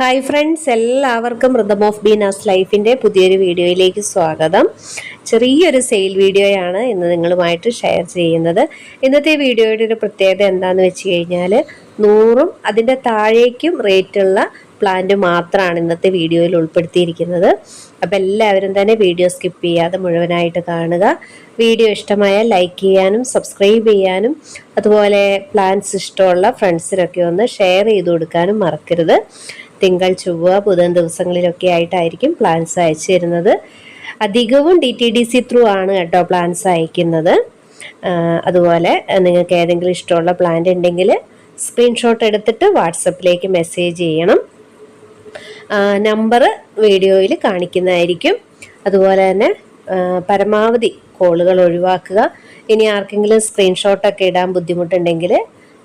Hi friends എല്ലാവർക്കും rhythm of Beena's ലൈഫിന്റെ പുതിയൊരു വീഡിയോയിലേക്ക് സ്വാഗതം. ചെറിയൊരു സെയിൽ വീഡിയോയാണ് ഇന്ന് നിങ്ങളുമായിട്ട് ഷെയർ ചെയ്യുന്നത്. ഇന്നത്തെ വീഡിയോയുടെ ഒരു പ്രത്യേകത എന്താണെന്ന് വെച്ച് കഴിഞ്ഞാൽ നൂറും അതിന്റെ താഴേക്കും റേറ്റുള്ള പ്ലാന്റ് മാത്രമാണ് ഇന്നത്തെ വീഡിയോയിൽ ഉൾപ്പെടുത്തിയിരിക്കുന്നത്. അപ്പം എല്ലാവരും തന്നെ വീഡിയോ സ്കിപ്പ് ചെയ്യാതെ മുഴുവനായിട്ട് കാണുക. വീഡിയോ ഇഷ്ടമായാൽ ലൈക്ക് ചെയ്യാനും സബ്സ്ക്രൈബ് ചെയ്യാനും അതുപോലെ പ്ലാൻസ് ഇഷ്ടമുള്ള ഫ്രണ്ട്സിനൊക്കെ ഒന്ന് ഷെയർ ചെയ്ത് കൊടുക്കാനും മറക്കരുത്. തിങ്കൾ ചൊവ്വ ബുധൻ ദിവസങ്ങളിലൊക്കെ ആയിട്ടായിരിക്കും പ്ലാൻസ് അയച്ചു തരുന്നത് അധികവും D T D C through ആണ് കേട്ടോ പ്ലാൻസ് അയക്കുന്നത്. അതുപോലെ നിങ്ങൾക്ക് ഏതെങ്കിലും ഇഷ്ടമുള്ള പ്ലാന്റ് ഉണ്ടെങ്കിൽ സ്ക്രീൻഷോട്ട് എടുത്തിട്ട് വാട്സപ്പിലേക്ക് മെസ്സേജ് ചെയ്യണം. നമ്പർ വീഡിയോയിൽ കാണിക്കുന്നതായിരിക്കും. അതുപോലെ തന്നെ പരമാവധി കോളുകൾ ഒഴിവാക്കുക. ഇനി ആർക്കെങ്കിലും സ്ക്രീൻഷോട്ടൊക്കെ ഇടാൻ ബുദ്ധിമുട്ടുണ്ടെങ്കിൽ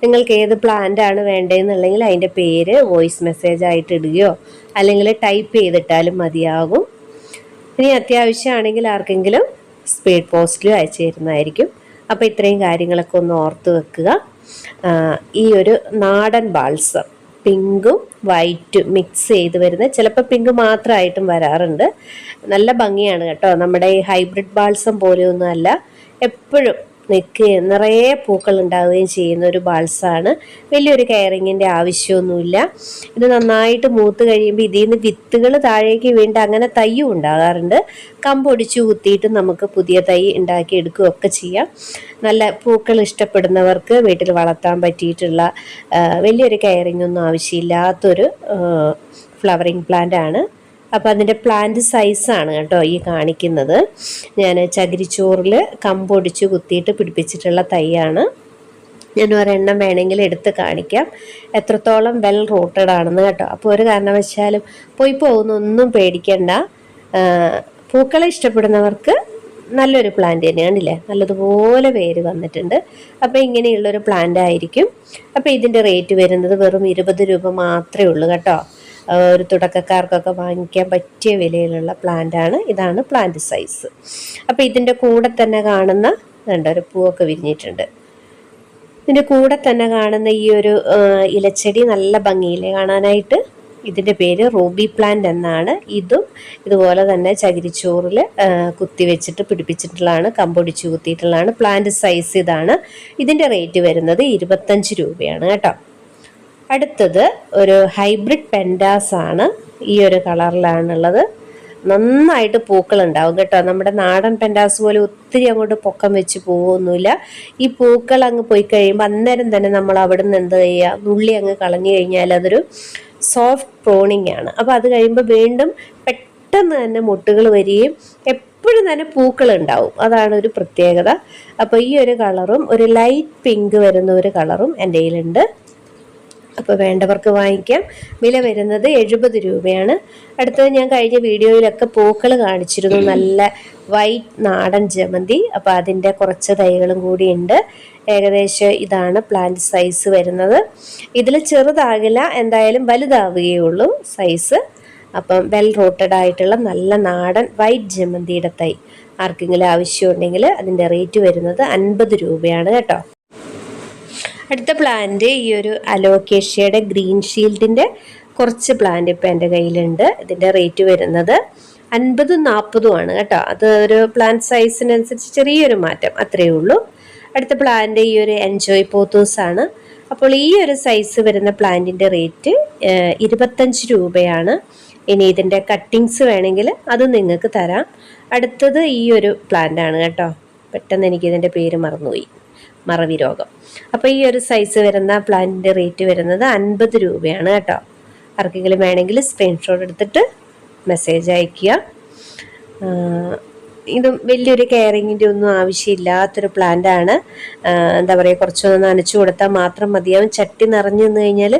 നിങ്ങൾക്ക് ഏത് പ്ലാന്റ് ആണ് വേണ്ടതെന്നുണ്ടെങ്കിൽ അതിന്റെ പേര് വോയിസ് മെസ്സേജ് ആയിട്ട് ഇടുകയോ അല്ലെങ്കിൽ ടൈപ്പ് ചെയ്തിട്ടാലും മതിയാകും. ഇനി അത്യാവശ്യമാണെങ്കിൽ ആർക്കെങ്കിലും സ്പീഡ് പോസ്റ്റിലും അയച്ചു തരുന്നതായിരിക്കും. അപ്പോൾ ഇത്രയും കാര്യങ്ങളൊക്കെ ഒന്ന് ഓർത്ത് വെക്കുക. ഈ ഒരു നാടൻ ബാൾസം പിങ്കും വൈറ്റും മിക്സ് ചെയ്ത് വരുന്നത് ചിലപ്പോൾ പിങ്ക് മാത്രമായിട്ടും വരാറുണ്ട്. നല്ല ഭംഗിയാണ് കേട്ടോ. നമ്മുടെ ഈ ഹൈബ്രിഡ് ബാൾസം പോലെയൊന്നും അല്ല എപ്പോഴും നിൽക്കുകയും നിറയെ പൂക്കൾ ഉണ്ടാവുകയും ചെയ്യുന്ന ഒരു ബാൾസാണ് വലിയൊരു കെയറിങ്ങിന്റെ ആവശ്യമൊന്നുമില്ല. ഇത് നന്നായിട്ട് മൂത്ത് കഴിയുമ്പോൾ ഇതിൽ നിന്ന് വിത്തുകൾ താഴേക്ക് വീണ്ട് അങ്ങനെ തയ്യും ഉണ്ടാകാറുണ്ട്. കമ്പൊടിച്ച് കുത്തിയിട്ട് നമുക്ക് പുതിയ തൈ ഉണ്ടാക്കി എടുക്കുകയൊക്കെ ചെയ്യാം. നല്ല പൂക്കൾ ഇഷ്ടപ്പെടുന്നവർക്ക് വീട്ടിൽ വളർത്താൻ പറ്റിയിട്ടുള്ള വലിയൊരു കെയറിങ്ങൊന്നും ആവശ്യമില്ലാത്തൊരു ഫ്ലവറിങ് പ്ലാന്റ് ആണ്. അപ്പോൾ അതിന്റെ പ്ലാന്റ് സൈസാണ് കേട്ടോ ഈ കാണിക്കുന്നത്. ഞാൻ ചകിരിച്ചോറിൽ കമ്പൊടിച്ച് കുത്തിയിട്ട് പിടിപ്പിച്ചിട്ടുള്ള തൈയാണ്. ഞാൻ ഒരെണ്ണം വേണമെങ്കിൽ എടുത്ത് കാണിക്കാം. എത്രത്തോളം വെൽ റൂട്ടഡ് ആണെന്ന് കേട്ടോ. അപ്പോൾ ഒരു കാരണവശാലും പോയി പോകുന്നൊന്നും പേടിക്കണ്ട. പൂക്കളെ ഇഷ്ടപ്പെടുന്നവർക്ക് നല്ലൊരു പ്ലാന്റ് തന്നെയാണില്ലേ നല്ലതുപോലെ വേര് വന്നിട്ടുണ്ട്. അപ്പോൾ ഇങ്ങനെയുള്ളൊരു പ്ലാന്റ് ആയിരിക്കും. അപ്പോൾ ഇതിന്റെ റേറ്റ് വരുന്നത് വെറും ഇരുപത് രൂപ മാത്രമേ ഉള്ളൂ കേട്ടോ. ഒരു തുടക്കക്കാർക്കൊക്കെ വാങ്ങിക്കാൻ പറ്റിയ വിലയിലുള്ള പ്ലാന്റ് ആണ്. ഇതാണ് പ്ലാന്റ് സൈസ് അപ്പോൾ ഇതിന്റെ കൂടെ തന്നെ കാണുന്ന ഇതുണ്ട് ഒരു പൂവൊക്കെ വിരിഞ്ഞിട്ടുണ്ട്. ഇതിന്റെ കൂടെ തന്നെ കാണുന്ന ഈ ഒരു ഇലച്ചെടി നല്ല ഭംഗിയില്ലേ കാണാനായിട്ട്? ഇതിന്റെ പേര് റൂബി പ്ലാന്റ് എന്നാണ്. ഇതും ഇതുപോലെ തന്നെ ചകിരിച്ചോറിൽ കുത്തി വെച്ചിട്ട് പിടിപ്പിച്ചിട്ടുള്ളതാണ് കമ്പൊടിച്ച് കുത്തിയിട്ടുള്ളതാണ്. പ്ലാന്റ് സൈസ് ഇതാണ്. ഇതിന്റെ റേറ്റ് വരുന്നത് ഇരുപത്തഞ്ച് രൂപയാണ് കേട്ടോ. അടുത്തത് ഒരു ഹൈബ്രിഡ് പെൻഡാസ് ആണ്. ഈ ഒരു കളറിലാണുള്ളത്. നന്നായിട്ട് പൂക്കൾ ഉണ്ടാവും കേട്ടോ. നമ്മുടെ നാടൻ പെൻഡാസ് പോലെ ഒത്തിരി അങ്ങോട്ട് പൊക്കം വെച്ച് പോകുന്നില്ല ഈ പൂക്കൾ അങ്ങ് പോയി കഴിയുമ്പോൾ അന്നേരം തന്നെ നമ്മൾ അവിടെ നിന്ന് എന്ത് ചെയ്യുക? നുള്ളി അങ്ങ് കളഞ്ഞു കഴിഞ്ഞാൽ അതൊരു സോഫ്റ്റ് പ്രോണിങ് ആണ്. അപ്പോൾ അത് കഴിയുമ്പോൾ വീണ്ടും പെട്ടെന്ന് തന്നെ മുട്ടുകൾ വരികയും എപ്പോഴും തന്നെ പൂക്കൾ ഉണ്ടാവും. അതാണ് ഒരു പ്രത്യേകത. അപ്പോൾ ഈ ഒരു കളറും ഒരു ലൈറ്റ് പിങ്ക് വരുന്ന ഒരു കളറും എന്റെ കയ്യിലുണ്ട്. അപ്പോൾ വേണ്ടവർക്ക് വാങ്ങിക്കാം. വില വരുന്നത് എഴുപത് രൂപയാണ്. അടുത്തത് ഞാൻ കഴിഞ്ഞ വീഡിയോയിലൊക്കെ പൂക്കൾ കാണിച്ചിരുന്നു. നല്ല വൈറ്റ് നാടൻ ജമന്തി. അപ്പോൾ അതിന്റെ കുറച്ച് തൈകളും കൂടി ഉണ്ട്. ഏകദേശം ഇതാണ് പ്ലാന്റ് സൈസ് വരുന്നത്. ഇതിൽ ചെറുതാകില്ല എന്തായാലും വലുതാവുകയുള്ളൂ സൈസ് അപ്പം വെൽ റൂട്ടഡ് ആയിട്ടുള്ള നല്ല നാടൻ വൈറ്റ് ജമന്തിയുടെ തൈ ആർക്കെങ്കിലും ആവശ്യമുണ്ടെങ്കിൽ അതിന്റെ റേറ്റ് വരുന്നത് അൻപത് രൂപയാണ് കേട്ടോ. അടുത്ത പ്ലാന്റ് ഈ ഒരു അലോക്കേഷ്യയുടെ ഗ്രീൻ ഷീൽഡിന്റെ കുറച്ച് പ്ലാന്റ് ഇപ്പോൾ എന്റെ കയ്യിലുണ്ട്. ഇതിന്റെ റേറ്റ് വരുന്നത് അൻപതും നാൽപ്പതും ആണ് കേട്ടോ. അത് ഒരു പ്ലാന്റ് സൈസിനനുസരിച്ച് ചെറിയൊരു മാറ്റം അത്രയേ ഉള്ളൂ. അടുത്ത പ്ലാന്റ് ഈ ഒരു എൻജോയ് പോത്തൂസ് ആണ്. അപ്പോൾ ഈ ഒരു സൈസ് വരുന്ന പ്ലാന്റിന്റെ റേറ്റ് ഇരുപത്തഞ്ച് രൂപയാണ്. ഇനി ഇതിന്റെ കട്ടിങ്സ് വേണമെങ്കിൽ അത് നിങ്ങൾക്ക് തരാം. അടുത്തത് ഈ ഒരു പ്ലാന്റ് ആണ് കേട്ടോ. പെട്ടെന്ന് എനിക്ക് ഇതിന്റെ പേര് മറന്നുപോയി. മറവി രോഗം. അപ്പോൾ ഈ ഒരു സൈസ് വരുന്ന പ്ലാന്റിന്റെ റേറ്റ് വരുന്നത് അൻപത് രൂപയാണ് കേട്ടോ. ആർക്കെങ്കിലും വേണമെങ്കിൽ സ്ക്രീൻഷോട്ട് എടുത്തിട്ട് മെസ്സേജ് അയയ്ക്കുക. ഇത് വലിയൊരു കെയറിങ്ങിന്റെ ഒന്നും ആവശ്യമില്ലാത്തൊരു പ്ലാന്റ് ആണ്. എന്താ പറയുക കുറച്ചൊന്ന് നനച്ചു കൊടുത്താൽ മാത്രം മതിയാവും. ചട്ടി നിറഞ്ഞു നിന്ന് കഴിഞ്ഞാൽ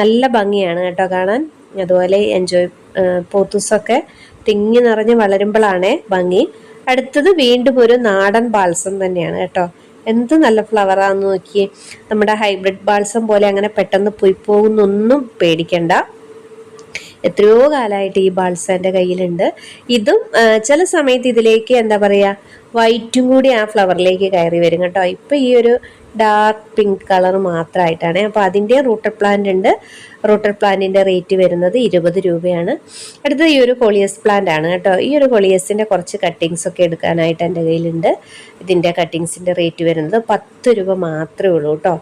നല്ല ഭംഗിയാണ് കേട്ടോ കാണാൻ. അതുപോലെ എൻജോയ് പോത്തൂസൊക്കെ തിങ്ങി നിറഞ്ഞ് വളരുമ്പോഴാണേ ഭംഗി. അടുത്തത് വീണ്ടും ഒരു നാടൻ ബാൽസം തന്നെയാണ് കേട്ടോ. എന്ത് നല്ല ഫ്ലവറാന്ന് നോക്കിയേ. നമ്മുടെ ഹൈബ്രിഡ് ബാൾസം പോലെ അങ്ങനെ പെട്ടെന്ന് പോയി പോകുന്നൊന്നും പേടിക്കണ്ട. എത്രയോ കാലമായിട്ട് ഈ ബാൾസ എന്റെ കയ്യിലുണ്ട്. ഇതും ചില സമയത്ത് ഇതിലേക്ക് എന്താ പറയുക വൈറ്റും കൂടി ആ ഫ്ലവറിലേക്ക് കയറി വരും കേട്ടോ. ഇപ്പം ഈ ഒരു ഡാർക്ക് പിങ്ക് കളർ മാത്രമായിട്ടാണ് അപ്പോൾ അതിന്റെ റൂട്ടർ പ്ലാന്റ് ഉണ്ട്. റൂട്ടർ പ്ലാന്റിന്റെ റേറ്റ് വരുന്നത് ഇരുപത് രൂപയാണ്. അടുത്തത് ഈ ഒരു കൊളിയസ് പ്ലാന്റ് ആണ് കേട്ടോ. ഈ ഒരു കോളിയസിന്റെ കുറച്ച് കട്ടിങ്സ് ഒക്കെ എടുക്കാനായിട്ട് എന്റെ കയ്യിലുണ്ട്. ഇതിന്റെ കട്ടിങ്സിന്റെ റേറ്റ് വരുന്നത് പത്ത് രൂപ മാത്രമേ ഉള്ളൂ കേട്ടോ.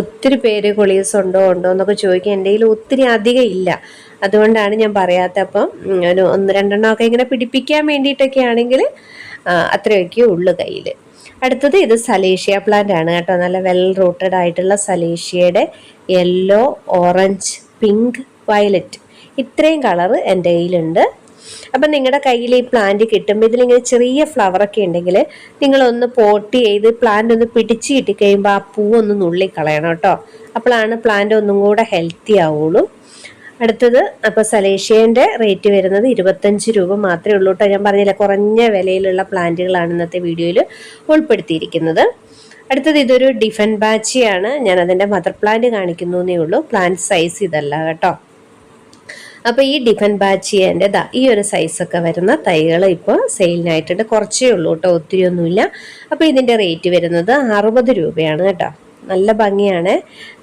ഒത്തിരി പേര് കൊളിയസ് ഉണ്ടോ ഉണ്ടോ എന്നൊക്കെ ചോദിക്കാൻ എന്റെ കയ്യിൽ ഒത്തിരി അധികം ഇല്ല. അതുകൊണ്ടാണ് ഞാൻ പറയാത്ത അപ്പം ഒരു ഒന്ന് രണ്ടെണ്ണമൊക്കെ ഇങ്ങനെ പിടിപ്പിക്കാൻ വേണ്ടിയിട്ടൊക്കെ ആണെങ്കിൽ അത്രയൊക്കെ ഉള്ളു കയ്യിൽ അടുത്തത് ഇത് സലേഷ്യ പ്ലാന്റ് ആണ് കേട്ടോ. നല്ല വെൽ റൂട്ടഡ് ആയിട്ടുള്ള സലേഷ്യയുടെ യെല്ലോ ഓറഞ്ച് പിങ്ക് വയലറ്റ്. ഇത്രയും കളറ് എന്റെ കയ്യിലുണ്ട്. അപ്പം നിങ്ങളുടെ കയ്യിൽ ഈ പ്ലാന്റ് കിട്ടുമ്പോൾ ഇതിലിങ്ങനെ ചെറിയ ഫ്ലവറൊക്കെ ഉണ്ടെങ്കിൽ നിങ്ങളൊന്ന് പോട്ട് ചെയ്ത് പ്ലാന്റ് ഒന്ന് പിടിച്ച് കിട്ടിക്കഴിയുമ്പോൾ ആ പൂവൊന്ന് നുള്ളി കളയണം കേട്ടോ. അപ്പോഴാണ് പ്ലാന്റ് ഒന്നും കൂടെ ഹെൽത്തി ആവുള്ളൂ. അടുത്തത് അപ്പോൾ സലേഷ്യന്റെ റേറ്റ് വരുന്നത് ഇരുപത്തഞ്ച് രൂപ മാത്രമേ ഉള്ളൂ കേട്ടോ. ഞാൻ പറഞ്ഞില്ല കുറഞ്ഞ വിലയിലുള്ള പ്ലാന്റുകളാണ് ഇന്നത്തെ വീഡിയോയിൽ ഉൾപ്പെടുത്തിയിരിക്കുന്നത്. അടുത്തത് ഇതൊരു ഡിഫൻ ബാച്ചിയാണ്. ഞാൻ അതിന്റെ മദർ പ്ലാന്റ് കാണിക്കുന്നു എന്നേ ഉള്ളൂ. പ്ലാന്റ് സൈസ് ഇതല്ല കേട്ടോ. അപ്പോൾ ഈ ഡിഫൻ ബാച്ചിയന്റെ ദാ ഈ ഒരു സൈസ് ഒക്കെ വരുന്ന തൈകൾ ഇപ്പോൾ സെയിലിനായിട്ടുണ്ട്. കുറച്ചേ ഉള്ളൂ കേട്ടോ ഒത്തിരി ഒന്നുമില്ല അപ്പോൾ ഇതിന്റെ റേറ്റ് വരുന്നത് അറുപത് രൂപയാണ് കേട്ടോ. നല്ല ഭംഗിയാണ്.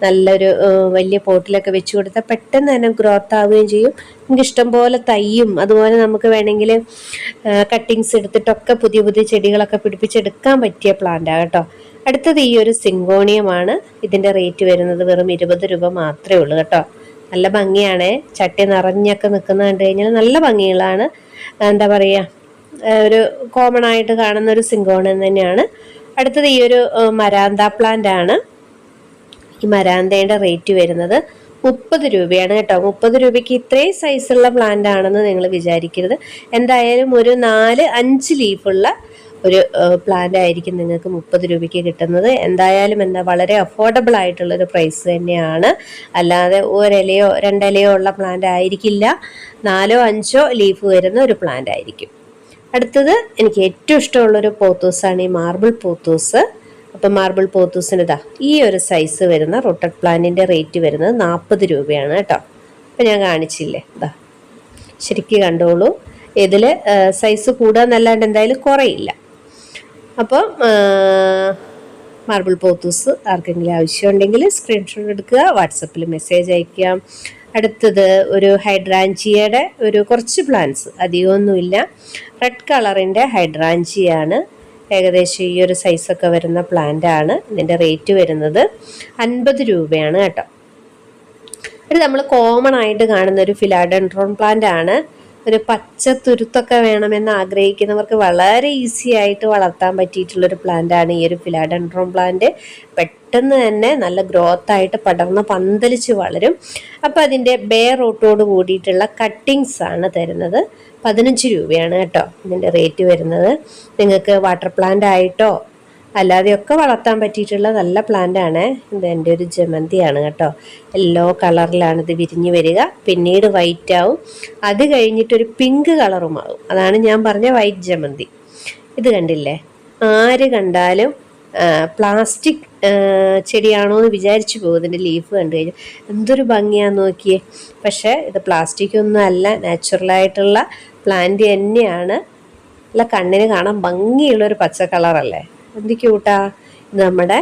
നല്ലൊരു വലിയ പോട്ടിലൊക്കെ വെച്ച് കൊടുത്താൽ പെട്ടെന്ന് തന്നെ ഗ്രോത്ത് ആവുകയും ചെയ്യും. നമുക്ക് ഇഷ്ടം പോലെ തൈയും അതുപോലെ നമുക്ക് വേണമെങ്കിൽ കട്ടിങ്സ് എടുത്തിട്ടൊക്കെ പുതിയ പുതിയ ചെടികളൊക്കെ പിടിപ്പിച്ചെടുക്കാൻ പറ്റിയ പ്ലാന്റാണ് കേട്ടോ. അടുത്തത് ഈ ഒരു സിങ്കോണിയമാണ് ഇതിന്റെ റേറ്റ് വരുന്നത് വെറും ഇരുപത് രൂപ മാത്രമേ ഉള്ളൂ കേട്ടോ. നല്ല ഭംഗിയാണ്. ചട്ടി നിറഞ്ഞൊക്കെ നിൽക്കുന്ന കണ്ടു കഴിഞ്ഞാൽ നല്ല ഭംഗികളാണ്. എന്താ പറയുക ഒരു കോമൺ ആയിട്ട് കാണുന്ന ഒരു സിങ്കോണിയം തന്നെയാണ്. അടുത്തത് ഈ ഒരു മരാന്ത പ്ലാന്റ് ആണ്. ഈ മരാന്തയുടെ റേറ്റ് വരുന്നത് മുപ്പത് രൂപയാണ് കേട്ടോ. മുപ്പത് രൂപയ്ക്ക് ഇത്രയും സൈസുള്ള പ്ലാന്റ് ആണെന്ന് നിങ്ങൾ വിചാരിക്കരുത്. എന്തായാലും ഒരു നാല് അഞ്ച് ലീഫുള്ള ഒരു പ്ലാന്റ് ആയിരിക്കും നിങ്ങൾക്ക് മുപ്പത് രൂപയ്ക്ക് കിട്ടുന്നത്. എന്തായാലും എന്താ വളരെ അഫോർഡബിൾ ആയിട്ടുള്ള ഒരു പ്രൈസ് തന്നെയാണ്. അല്ലാതെ ഒരിലയോ രണ്ടിലയോ ഉള്ള പ്ലാന്റ് ആയിരിക്കില്ല. നാലോ അഞ്ചോ ലീഫ് വരുന്ന ഒരു പ്ലാന്റ് ആയിരിക്കും. അടുത്തത് എനിക്ക് ഏറ്റവും ഇഷ്ടമുള്ളൊരു പോത്തൂസാണ് ഈ മാർബിൾ പോത്തൂസ് അപ്പം മാർബിൾ പോത്തൂസിന് ഇതാ ഈ ഒരു സൈസ് വരുന്ന റൊട്ടഡ് പ്ലാന്റിന്റെ റേറ്റ് വരുന്നത് നാൽപ്പത് രൂപയാണ് കേട്ടോ. അപ്പം ഞാൻ കാണിച്ചില്ലേ? ഇതാ ശരിക്ക് കണ്ടോളൂ. ഇതിൽ സൈസ് കൂടാന്നല്ലാണ്ട് എന്തായാലും കുറയില്ല. അപ്പം മാർബിൾ പോത്തൂസ് ആർക്കെങ്കിലും ആവശ്യമുണ്ടെങ്കിൽ സ്ക്രീൻഷോട്ട് എടുക്കുക വാട്സപ്പിൽ മെസ്സേജ് അയക്കാം അടുത്തത് ഒരു ഹൈഡ്രാഞ്ചിയയുടെ ഒരു കുറച്ച് പ്ലാന്റ്സ് അധികമൊന്നുമില്ല. റെഡ് കളറിന്റെ ഹൈഡ്രാഞ്ചിയാണ്. ഏകദേശം ഈ ഒരു സൈസൊക്കെ വരുന്ന പ്ലാന്റ് ആണ്. ഇതിന്റെ റേറ്റ് വരുന്നത് അൻപത് രൂപയാണ് കേട്ടോ. ഇത് നമ്മൾ കോമൺ ആയിട്ട് കാണുന്ന ഒരു ഫിലാഡൻട്രോൺ പ്ലാന്റ് ആണ്. ഒരു പച്ച തുരുത്തൊക്കെ വേണമെന്ന് ആഗ്രഹിക്കുന്നവർക്ക് വളരെ ഈസി ആയിട്ട് വളർത്താൻ പറ്റിയിട്ടുള്ളൊരു പ്ലാന്റ് ആണ് ഈ ഒരു ഫിലാഡൻട്രോൺ പ്ലാന്റ് പെട്ടെന്ന് തന്നെ നല്ല ഗ്രോത്ത് ആയിട്ട് പടർന്ന് പന്തലിച്ച് വളരും. അപ്പോൾ അതിന്റെ ബേ റൂട്ടോട് കൂടിയിട്ടുള്ള കട്ടിങ്സ് ആണ് തരുന്നത്. പതിനഞ്ച് രൂപയാണ് കേട്ടോ ഇതിന്റെ റേറ്റ് വരുന്നത്. നിങ്ങൾക്ക് വാട്ടർ പ്ലാന്റ് ആയിട്ടോ അല്ലാതെയൊക്കെ വളർത്താൻ പറ്റിയിട്ടുള്ള നല്ല പ്ലാന്റ് ആണ്. ഇത് എന്റെ ഒരു ജമന്തിയാണ് കേട്ടോ. യെല്ലോ കളറിലാണ് ഇത് വിരിഞ്ഞ് വരിക. പിന്നീട് വൈറ്റ് ആവും. അത് കഴിഞ്ഞിട്ടൊരു പിങ്ക് കളറും ആവും. അതാണ് ഞാൻ പറഞ്ഞ വൈറ്റ് ജമന്തി. ഇത് കണ്ടില്ലേ? ആര് കണ്ടാലും പ്ലാസ്റ്റിക് ചെടിയാണോ എന്ന് വിചാരിച്ചു പോകും. ഇതിന്റെ ലീഫ് കണ്ടു കഴിഞ്ഞാൽ എന്തൊരു ഭംഗിയാന്ന് നോക്കിയേ. പക്ഷേ ഇത് പ്ലാസ്റ്റിക് ഒന്നും അല്ല. നാച്ചുറലായിട്ടുള്ള പ്ലാന്റ് തന്നെയാണ്. അല്ല കണ്ണിന് കാണാൻ ഭംഗിയുള്ളൊരു പച്ച കളറല്ലേ എന്ത് ക്യൂട്ടാ നമ്മുടെ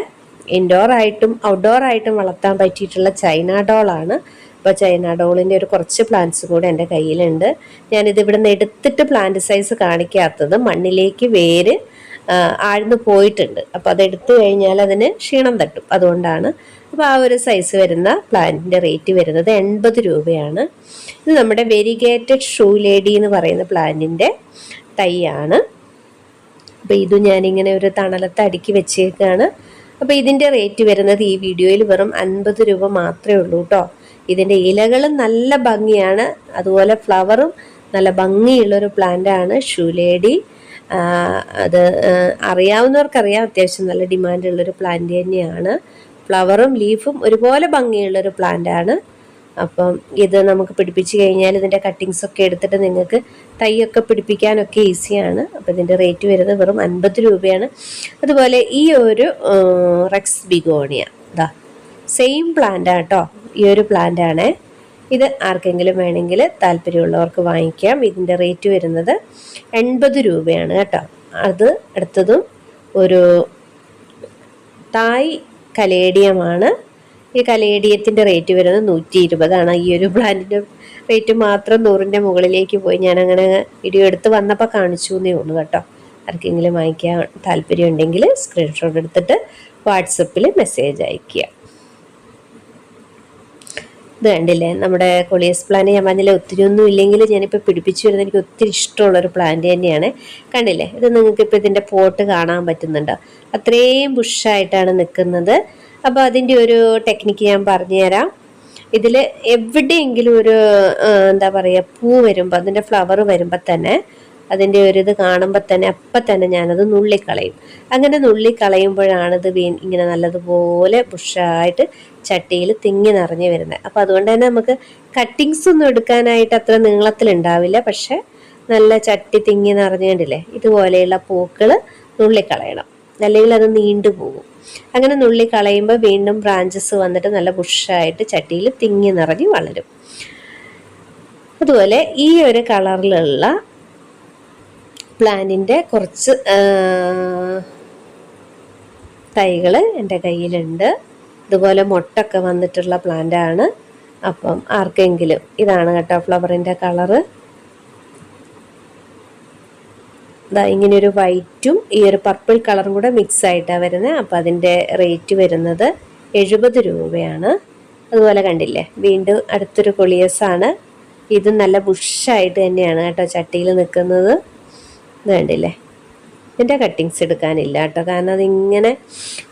ഇൻഡോർ ആയിട്ടും ഔട്ട്ഡോർ ആയിട്ടും വളർത്താൻ പറ്റിയിട്ടുള്ള ചൈന ഡോളാണ് അപ്പോൾ ചൈന ഡോളിന്റെ ഒരു കുറച്ച് പ്ലാന്റ്സ് കൂടെ എന്റെ കയ്യിലുണ്ട്. ഞാനിത് ഇവിടെ നിന്ന് എടുത്തിട്ട് പ്ലാന്റ് സൈസ് കാണിക്കാത്തത് മണ്ണിലേക്ക് വേര് ആഴ്ന്നു പോയിട്ടുണ്ട്. അപ്പോൾ അതെടുത്തു കഴിഞ്ഞാൽ അതിന് ക്ഷീണം തട്ടും. അതുകൊണ്ടാണ് അപ്പോൾ ആ ഒരു സൈസ് വരുന്ന പ്ലാന്റിന്റെ റേറ്റ് വരുന്നത് എൺപത് രൂപയാണ്. ഇത് നമ്മുടെ വെരിഗേറ്റഡ് ഷൂ ലേഡി എന്ന് പറയുന്ന പ്ലാന്റിന്റെ തൈയാണ്. അപ്പോൾ ഇത് ഞാനിങ്ങനെ ഒരു തണലത്ത് അടുക്കി വെച്ചേക്കാണ്. അപ്പോൾ ഇതിന്റെ റേറ്റ് വരുന്നത് ഈ വീഡിയോയിൽ വെറും അൻപത് രൂപ മാത്രമേ ഉള്ളൂ കേട്ടോ ഇതിന്റെ ഇലകളും നല്ല ഭംഗിയാണ്. അതുപോലെ ഫ്ലവറും നല്ല ഭംഗിയുള്ളൊരു പ്ലാന്റാണ് ഷൂലേഡി അത് അറിയാവുന്നവർക്കറിയാം അത്യാവശ്യം നല്ല ഡിമാൻഡ് ഡിമാൻഡുള്ളൊരു പ്ലാന്റ് തന്നെയാണ്. ഫ്ലവറും ലീഫും ഒരുപോലെ ഭംഗിയുള്ളൊരു പ്ലാന്റാണ്. അപ്പം ഇത് നമുക്ക് പിടിപ്പിച്ച് കഴിഞ്ഞാൽ ഇതിന്റെ കട്ടിങ്സ് ഒക്കെ എടുത്തിട്ട് നിങ്ങൾക്ക് തൈയൊക്കെ പിടിപ്പിക്കാനൊക്കെ ഈസിയാണ്. അപ്പം ഇതിന്റെ റേറ്റ് വരുന്നത് വെറും അൻപത് രൂപയാണ്. അതുപോലെ ഈ ഒരു റെക്സ് ബിഗോണിയ. ഇതാ സെയിം പ്ലാന്റ് കേട്ടോ. ഈ ഒരു പ്ലാന്റ് ആണ് ഇത് ആർക്കെങ്കിലും വേണമെങ്കിൽ താല്പര്യമുള്ളവർക്ക് വാങ്ങിക്കാം. ഇതിന്റെ റേറ്റ് വരുന്നത് എൺപത് രൂപയാണ് കേട്ടോ. അത് അടുത്തതും ഒരു തായ് കലേഡിയമാണ്. ഈ കലേഡിയത്തിന്റെ റേറ്റ് വരുന്നത് നൂറ്റി ഇരുപതാണ് ഈ ഒരു പ്ലാന്റിന്റെ റേറ്റ് മാത്രം നൂറിന്റെ മുകളിലേക്ക് പോയി. ഞാൻ അങ്ങനെ വീഡിയോ എടുത്ത് വന്നപ്പോൾ കാണിച്ചു എന്നേ ഉള്ളൂ കേട്ടോ. ആർക്കെങ്കിലും വാങ്ങിക്കാൻ താല്പര്യം ഉണ്ടെങ്കിൽ സ്ക്രീൻഷോട്ട് എടുത്തിട്ട് വാട്സപ്പിൽ മെസ്സേജ് അയയ്ക്കുക. ഇത് കണ്ടില്ലേ നമ്മുടെ കൊളിയസ് പ്ലാന്റ് ഞാൻ പറഞ്ഞില്ല ഒത്തിരി ഒന്നും ഇല്ലെങ്കിൽ ഞാനിപ്പോൾ പിടിപ്പിച്ചു വരുന്നത് എനിക്ക് ഒത്തിരി ഇഷ്ടമുള്ളൊരു പ്ലാന്റ് തന്നെയാണ്. കണ്ടില്ലേ? ഇത് നിങ്ങൾക്ക് ഇപ്പോൾ ഇതിന്റെ പോട്ട് കാണാൻ പറ്റുന്നുണ്ടോ. അത്രയും ബുഷായിട്ടാണ് നിൽക്കുന്നത്. അപ്പോൾ അതിന്റെ ഒരു ടെക്നിക്ക് ഞാൻ പറഞ്ഞുതരാം. ഇതിൽ എവിടെയെങ്കിലും ഒരു എന്താ പറയുക പൂ വരുമ്പോൾ അതിന്റെ ഫ്ലവർ വരുമ്പോൾ തന്നെ അതിന്റെ ഒരു ഇത് കാണുമ്പോൾ തന്നെ അപ്പം തന്നെ ഞാനത് നുള്ളിക്കളയും. അങ്ങനെ നുള്ളിക്കളയുമ്പോഴാണ് വീ ഇങ്ങനെ നല്ലതുപോലെ ബുഷായിട്ട് ചട്ടിയിൽ തിങ്ങി നിറഞ്ഞു വരുന്നത് അപ്പോൾ അതുകൊണ്ട് തന്നെ നമുക്ക് കട്ടിങ്സ് ഒന്നും എടുക്കാനായിട്ട് അത്ര നീളത്തിലുണ്ടാവില്ല. പക്ഷെ നല്ല ചട്ടി തിങ്ങി നിറഞ്ഞുകൊണ്ടില്ലേ ഇതുപോലെയുള്ള പൂക്കൾ നുള്ളിക്കളയണം. അല്ലെങ്കിൽ അത് നീണ്ടു പോകും. അങ്ങനെ നുള്ളി കളയുമ്പോൾ വീണ്ടും ബ്രാഞ്ചസ് വന്നിട്ട് നല്ല ബുഷായിട്ട് ചട്ടിയിൽ തിങ്ങി നിറഞ്ഞ് വളരും. അതുപോലെ ഈ ഒരു കളറിലുള്ള പ്ലാന്റിന്റെ കുറച്ച് തൈകൾ എന്റെ കയ്യിലുണ്ട്. ഇതുപോലെ മുട്ടൊക്കെ വന്നിട്ടുള്ള പ്ലാന്റാണ്. അപ്പം ആർക്കെങ്കിലും ഇതാണ് കേട്ടോ ഫ്ലവറിന്റെ കളറ്. ഇതാ ഇങ്ങനെ ഒരു വൈറ്റും ഈ ഒരു പർപ്പിൾ കളറും കൂടെ മിക്സ് ആയിട്ടാണ് വരുന്നത് അപ്പം അതിന്റെ റേറ്റ് വരുന്നത് എഴുപത് രൂപയാണ്. അതുപോലെ കണ്ടില്ലേ വീണ്ടും അടുത്തൊരു കൊളിയസാണ്. ഇത് നല്ല ബുഷായിട്ട് തന്നെയാണ് കേട്ടോ ചട്ടിയിൽ നിൽക്കുന്നത്. ഇത് കണ്ടില്ലേ ഇതിന്റെ കട്ടിങ്സ് എടുക്കാനില്ല കേട്ടോ. കാരണം അതിങ്ങനെ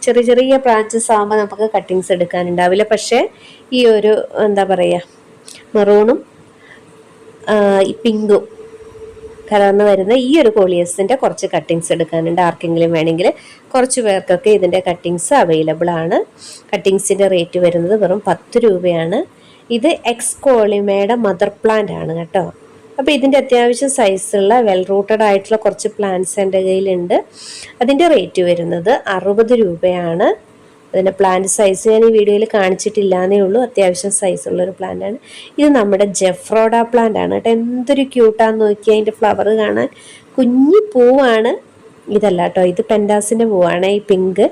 ചെറിയ ചെറിയ ബ്രാഞ്ചസ് ആകുമ്പോൾ നമുക്ക് കട്ടിങ്സ് എടുക്കാനുണ്ടാവില്ല. പക്ഷേ ഈ ഒരു എന്താ പറയുക മെറൂണും പിങ്കും കലർന്ന് വരുന്ന ഈ ഒരു കോളിയസിന്റെ കുറച്ച് കട്ടിങ്സ് എടുക്കാനുണ്ട്. ആർക്കെങ്കിലും വേണമെങ്കിൽ കുറച്ച് പേർക്കൊക്കെ ഇതിന്റെ കട്ടിങ്സ് അവൈലബിൾ ആണ്. കട്ടിങ്സിന്റെ റേറ്റ് വരുന്നത് വെറും പത്ത് രൂപയാണ്. ഇത് എക്സ് കോളിമയുടെ മദർ പ്ലാന്റ് ആണ് കേട്ടോ. അപ്പോൾ ഇതിന്റെ അത്യാവശ്യം സൈസുള്ള വെൽ റൂട്ടഡ് ആയിട്ടുള്ള കുറച്ച് പ്ലാന്റ്സ് എന്റെ കയ്യിലുണ്ട്. അതിന്റെ റേറ്റ് വരുന്നത് അറുപത് രൂപയാണ്. അതിന്റെ പ്ലാന്റ് സൈസ് ഞാൻ ഈ വീഡിയോയിൽ കാണിച്ചിട്ടില്ല എന്നേ ഉള്ളൂ. അത്യാവശ്യം സൈസുള്ളൊരു ആണ്. ഇത് നമ്മുടെ ജെഫ്രോഡ പ്ലാന്റ് ആണ് കേട്ടോ. എന്തൊരു ക്യൂട്ടാന്ന് നോക്കി അതിന്റെ ഫ്ലവർ കാണാൻ. കുഞ്ഞു പൂവാണ്. ഇതല്ല കേട്ടോ ഇത് പെൻഡാസിന്റെ പൂവാണ് ഈ പിങ്ക്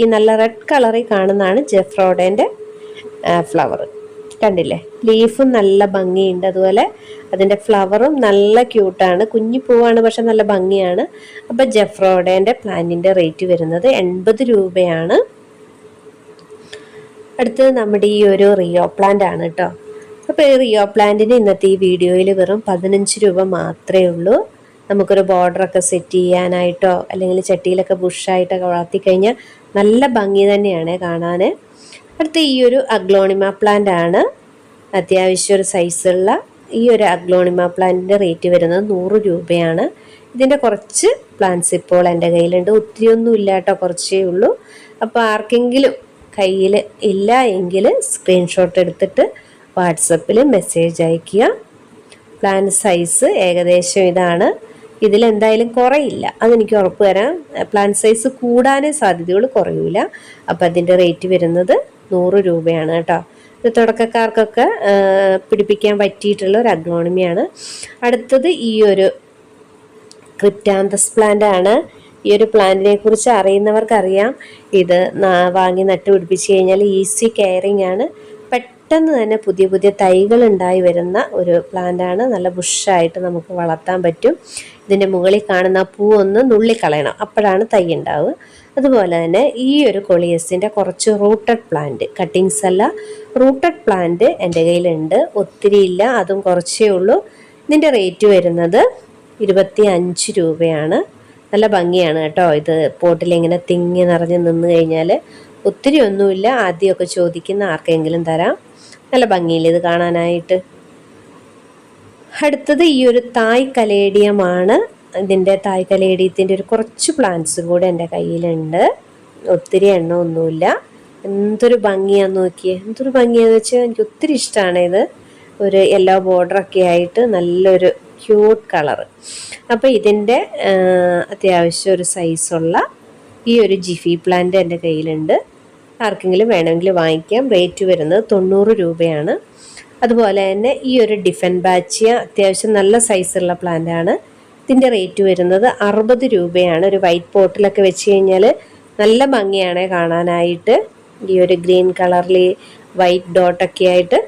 ഈ നല്ല റെഡ് കളറിൽ കാണുന്നതാണ് ജെഫ്രോഡേന്റെ ഫ്ലവർ കണ്ടില്ലേ? ലീഫും നല്ല ഭംഗിയുണ്ട്. അതുപോലെ അതിന്റെ ഫ്ലവറും നല്ല ക്യൂട്ടാണ്. കുഞ്ഞു പൂവാണ് പക്ഷെ നല്ല ഭംഗിയാണ്. അപ്പോൾ ജെഫ്രോഡേന്റെ പ്ലാന്റിന്റെ റേറ്റ് വരുന്നത് എൺപത് രൂപയാണ്. അടുത്തത് നമ്മുടെ ഈ ഒരു റിയോ പ്ലാന്റ് ആണ് കേട്ടോ. അപ്പോൾ ഈ റിയോ പ്ലാന്റിന് ഇന്നത്തെ ഈ വീഡിയോയിൽ വെറും പതിനഞ്ച് രൂപ മാത്രമേ ഉള്ളൂ. നമുക്കൊരു ബോർഡറൊക്കെ സെറ്റ് ചെയ്യാനായിട്ടോ അല്ലെങ്കിൽ ചട്ടിയിലൊക്കെ ബുഷായിട്ടൊക്കെ വളർത്തിക്കഴിഞ്ഞാൽ നല്ല ഭംഗി തന്നെയാണ് കാണാൻ അടുത്ത ഈ ഒരു അഗ്ലോണിമ പ്ലാന്റ് ആണ്. അത്യാവശ്യം ഒരു സൈസുള്ള ഈ ഒരു അഗ്ലോണിമ പ്ലാന്റിന്റെ റേറ്റ് വരുന്നത് നൂറ് രൂപയാണ്. ഇതിന്റെ കുറച്ച് പ്ലാന്റ്സ് ഇപ്പോൾ എന്റെ കയ്യിലുണ്ട്. ഒത്തിരി ഒന്നും ഇല്ല കേട്ടോ കുറച്ചേ ഉള്ളൂ. അപ്പോൾ ആർക്കെങ്കിലും കയ്യിൽ ഇല്ല എങ്കിൽ സ്ക്രീൻഷോട്ട് എടുത്തിട്ട് വാട്സപ്പിൽ മെസ്സേജ് അയയ്ക്കുക. പ്ലാൻ സൈസ് ഏകദേശം ഇതാണ്. ഇതിലെന്തായാലും കുറയില്ല. അതെനിക്ക് ഉറപ്പ് തരാം. പ്ലാൻ സൈസ് കൂടാനേ സാധ്യതയുള്ളൂ കുറയൂല. അപ്പോൾ അതിന്റെ റേറ്റ് വരുന്നത് നൂറ് രൂപയാണ് കേട്ടോ. ഇത് തുടക്കക്കാർക്കൊക്കെ പിടിപ്പിക്കാൻ പറ്റിയിട്ടുള്ള ഒരു അഗ്രോണമിയാണ് അടുത്തത് ഈ ഒരു ക്രിപ്റ്റാന്തസ് പ്ലാന്റ് ആണ്. ഈ ഒരു പ്ലാന്റിനെ കുറിച്ച് അറിയുന്നവർക്കറിയാം. ഇത് വാങ്ങി നട്ടുപിടിപ്പിച്ച് കഴിഞ്ഞാൽ ഈസി കെയറിങ് ആണ്. പെട്ടെന്ന് തന്നെ പുതിയ പുതിയ തൈകൾ ഉണ്ടായി വരുന്ന ഒരു പ്ലാന്റാണ്. നല്ല ബുഷായിട്ട് നമുക്ക് വളർത്താൻ പറ്റും. ഇതിന്റെ മുകളിൽ കാണുന്ന പൂ ഒന്ന് നുള്ളിക്കളയണം. അപ്പോഴാണ് തൈ ഉണ്ടാവുക. അതുപോലെ തന്നെ ഈ ഒരു കൊളിയസിന്റെ കുറച്ച് റൂട്ടഡ് പ്ലാന്റ് കട്ടിങ്സ് അല്ല റൂട്ടഡ് പ്ലാന്റ് എന്റെ കയ്യിലുണ്ട്. ഒത്തിരി ഇല്ല അതും കുറച്ചേ ഉള്ളൂ. ഇതിന്റെ റേറ്റ് വരുന്നത് ഇരുപത്തി അഞ്ച് രൂപയാണ്. നല്ല ഭംഗിയാണ് കേട്ടോ. ഇത് പോട്ടിൽ ഇങ്ങനെ തിങ്ങി നിറഞ്ഞ് നിന്ന് കഴിഞ്ഞാൽ ഒത്തിരി ഒന്നുമില്ല. ആദ്യമൊക്കെ ചോദിക്കുന്ന ആർക്കെങ്കിലും തരാം. നല്ല ഭംഗിയില്ല ഇത് കാണാനായിട്ട്? അടുത്തത് ഈ ഒരു തായ് കലേഡിയമാണ്. ഇതിന്റെ തായ് കലേഡിയത്തിന്റെ ഒരു കുറച്ച് പ്ലാന്റ്സും കൂടെ എന്റെ കയ്യിലുണ്ട്. ഒത്തിരി എണ്ണ ഒന്നുമില്ല എന്തൊരു ഭംഗിയാന്ന് നോക്കിയേ. എന്തൊരു ഭംഗിയാന്ന് വെച്ചാൽ എനിക്ക് ഒത്തിരി ഇഷ്ടമാണ് ഇത്. ഒരു യെല്ലോ ബോർഡറൊക്കെ ആയിട്ട് നല്ലൊരു ക്യൂട്ട് കളറ് അപ്പോൾ ഇതിന്റെ അത്യാവശ്യം ഒരു സൈസുള്ള ഈ ഒരു ജിഫി പ്ലാന്റ് എന്റെ കയ്യിലുണ്ട്. ആർക്കെങ്കിലും വേണമെങ്കിൽ വാങ്ങിക്കാം. റേറ്റ് വരുന്നത് തൊണ്ണൂറ് രൂപയാണ്. അതുപോലെ തന്നെ ഈ ഒരു ഡിഫൻ ബാച്ചിയ അത്യാവശ്യം നല്ല സൈസുള്ള പ്ലാന്റ് ആണ്. ഇതിന്റെ റേറ്റ് വരുന്നത് അറുപത് രൂപയാണ്. ഒരു വൈറ്റ് പോട്ടിലൊക്കെ വെച്ച് കഴിഞ്ഞാൽ നല്ല ഭംഗിയാണ് കാണാനായിട്ട്. ഈ ഒരു ഗ്രീൻ കളറിൽ വൈറ്റ് ഡോട്ടൊക്കെ ആയിട്ട്.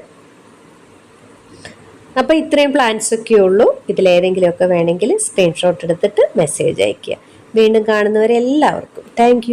അപ്പോൾ ഇത്രയും പ്ലാൻസ് ഒക്കെ ഉള്ളൂ. ഇതിലേതെങ്കിലുമൊക്കെ വേണമെങ്കിൽ സ്ക്രീൻഷോട്ട് എടുത്തിട്ട് മെസ്സേജ് അയയ്ക്കുക. വീണ്ടും കാണുന്നവരെല്ലാവർക്കും താങ്ക്